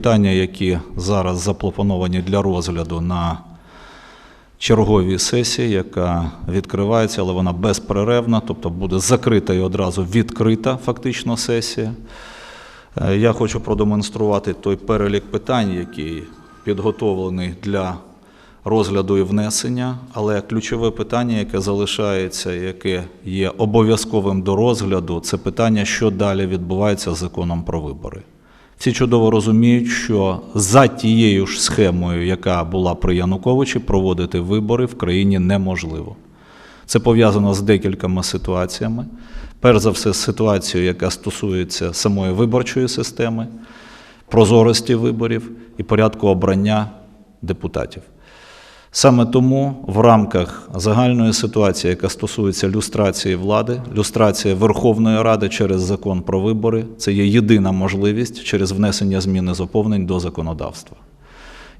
Питання, які зараз заплановані для розгляду на черговій сесії, яка відкривається, але вона безперервна, тобто буде закрита і одразу відкрита фактично сесія. Е, Я хочу продемонструвати той перелік питань, який підготовлений для розгляду і внесення, але ключове питання, яке залишається, яке є обов'язковим до розгляду, це питання, що далі відбувається з законом про вибори. Всі чудово розуміють, що за тією ж схемою, яка була при Януковичі, проводити вибори в країні неможливо. Це пов'язано з декількома ситуаціями. Перш за все, з ситуацією, яка стосується самої виборчої системи, прозорості виборів і порядку обрання депутатів. Саме тому в рамках загальної ситуації, яка стосується люстрації влади, люстрація Верховної Ради через закон про вибори, це є єдина можливість через внесення зміни заповнень до законодавства.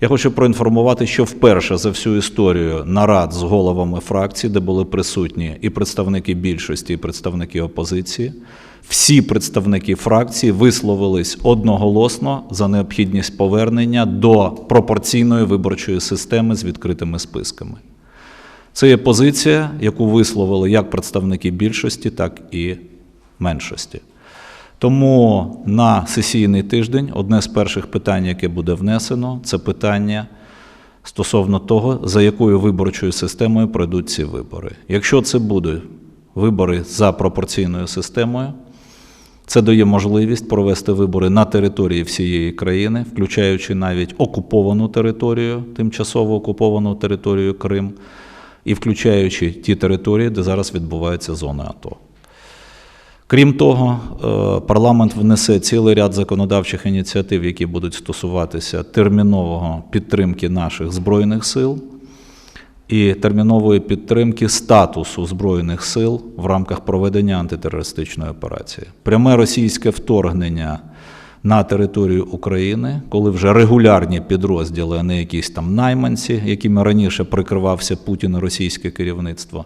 Я хочу проінформувати, що вперше за всю історію нарад з головами фракцій, де були присутні і представники більшості, і представники опозиції, всі представники фракції висловились одноголосно за необхідність повернення до пропорційної виборчої системи з відкритими списками. Це є позиція, яку висловили як представники більшості, так і меншості. Тому на сесійний тиждень одне з перших питань, яке буде внесено, це питання стосовно того, за якою виборчою системою пройдуть ці вибори. Якщо це будуть вибори за пропорційною системою, це дає можливість провести вибори на території всієї країни, включаючи навіть окуповану територію, тимчасово окуповану територію Крим, і включаючи ті території, де зараз відбуваються зони АТО. Крім того, е, парламент внесе цілий ряд законодавчих ініціатив, які будуть стосуватися термінового підтримки наших збройних сил і термінової підтримки статусу збройних сил в рамках проведення антитерористичної операції. Пряме російське вторгнення на територію України, коли вже регулярні підрозділи, а не якісь там найманці, якими раніше прикривався Путін російське керівництво,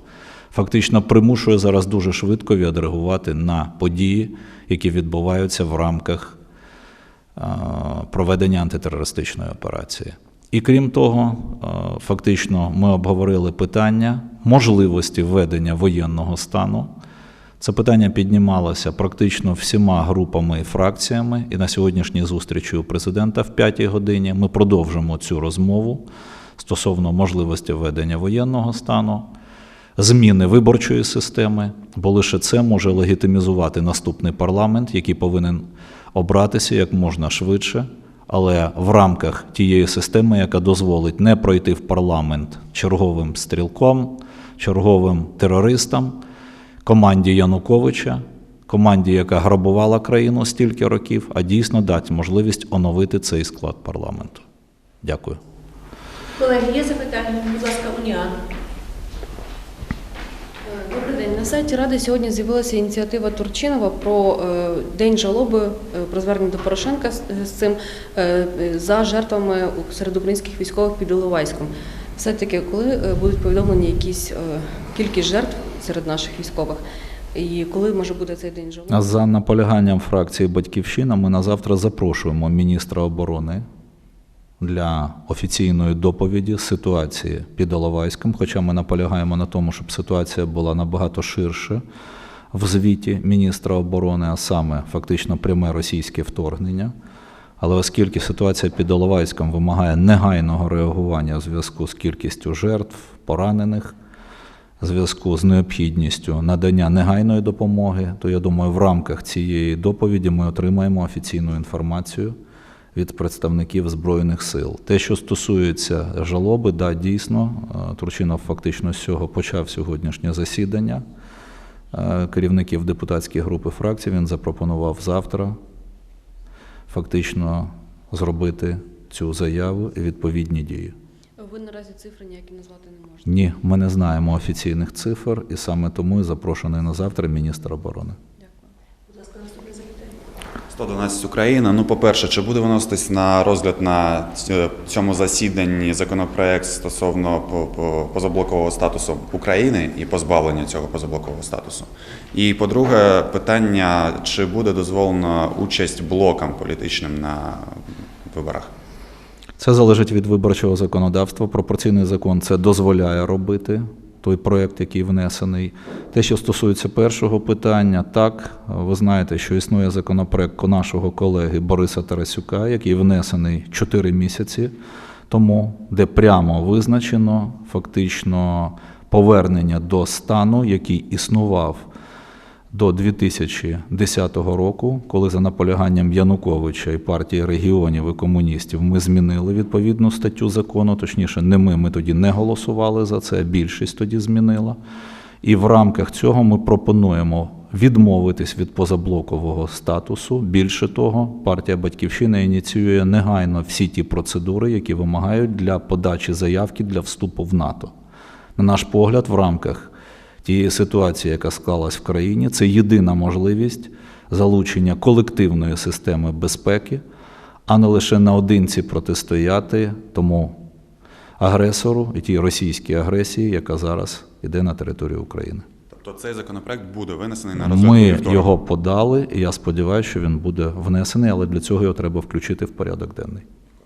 фактично примушує зараз дуже швидко відреагувати на події, які відбуваються в рамках проведення антитерористичної операції. І крім того, фактично ми обговорили питання можливості введення воєнного стану. Це питання піднімалося практично всіма групами і фракціями. І на сьогоднішній зустрічі у президента в п'ятій годині ми продовжимо цю розмову стосовно можливості введення воєнного стану, зміни виборчої системи, бо лише це може легітимізувати наступний парламент, який повинен обратися як можна швидше, але в рамках тієї системи, яка дозволить не пройти в парламент черговим стрілком, черговим терористам, команді Януковича, команді, яка грабувала країну стільки років, а дійсно дати можливість оновити цей склад парламенту. Дякую. Колеги, є запитання? Будь ласка, Уніан. Е, Добрий день. На сайті Ради сьогодні з'явилася ініціатива Турчинова про е, день жалоби е, про звернення до Порошенка з, цим за жертвами у- серед українських військових під Іловайськом. Все-таки, коли будуть повідомлені якісь кількість жертв серед наших військових, і коли може бути цей день жалоби? За наполяганням фракції Батьківщина ми на завтра запрошуємо міністра оборони для офіційної доповіді ситуації під Оловайськом, хоча ми наполягаємо на тому, щоб ситуація була набагато ширше в звіті міністра оборони, а саме фактично пряме російське вторгнення. Але оскільки ситуація під Оловайськом вимагає негайного реагування у зв'язку з кількістю жертв, поранених, зв'язку з необхідністю надання негайної допомоги, то я думаю, в рамках цієї доповіді ми отримаємо офіційну інформацію від представників Збройних сил. Те, що стосується жалоби, да, дійсно, е, Турчинов фактично з цього почав сьогоднішнє засідання е, керівників депутатських груп і фракцій. Він запропонував завтра фактично зробити цю заяву і відповідні дії. Ви наразі цифри ніякі назвати не можете. Ні, ми не знаємо офіційних цифр, і саме тому і запрошений на завтра міністр оборони. Дякую. Будь ласка, наступне запитання. 112 Україна. Ну, по-перше, чи буде виноситись на розгляд на цьому засіданні законопроект стосовно по- по- позаблокового статусу України і позбавлення цього позаблокового статусу? І по-друге, питання, чи буде дозволена участь блокам політичним на виборах? Це залежить від виборчого законодавства. Пропорційний закон це дозволяє робити той проект, який внесений. Те, що стосується першого питання, так ви знаєте, що існує законопроект нашого колеги Бориса Тарасюка, який внесений 4 місяці тому, де прямо визначено фактично повернення до стану, який існував до 2010 року, коли за наполяганням Януковича і партії регіонів і комуністів ми змінили відповідну статтю закону, точніше, не ми, ми тоді не голосували за це, більшість тоді змінила. І в рамках цього ми пропонуємо відмовитись від позаблокового статусу. Більше того, партія Батьківщина ініціює негайно всі ті процедури, які вимагають для подачі заявки для вступу в НАТО. На наш погляд, в рамках тієї ситуації, яка склалась в країні, це єдина можливість залучення колективної системи безпеки, а не лише наодинці протистояти тому агресору і тій російській агресії, яка зараз іде на територію України. Тобто цей законопроект буде винесений на розгляд Ми вівторок? його подали, і я сподіваюся, що він буде внесений, але для цього його треба включити в порядок денний.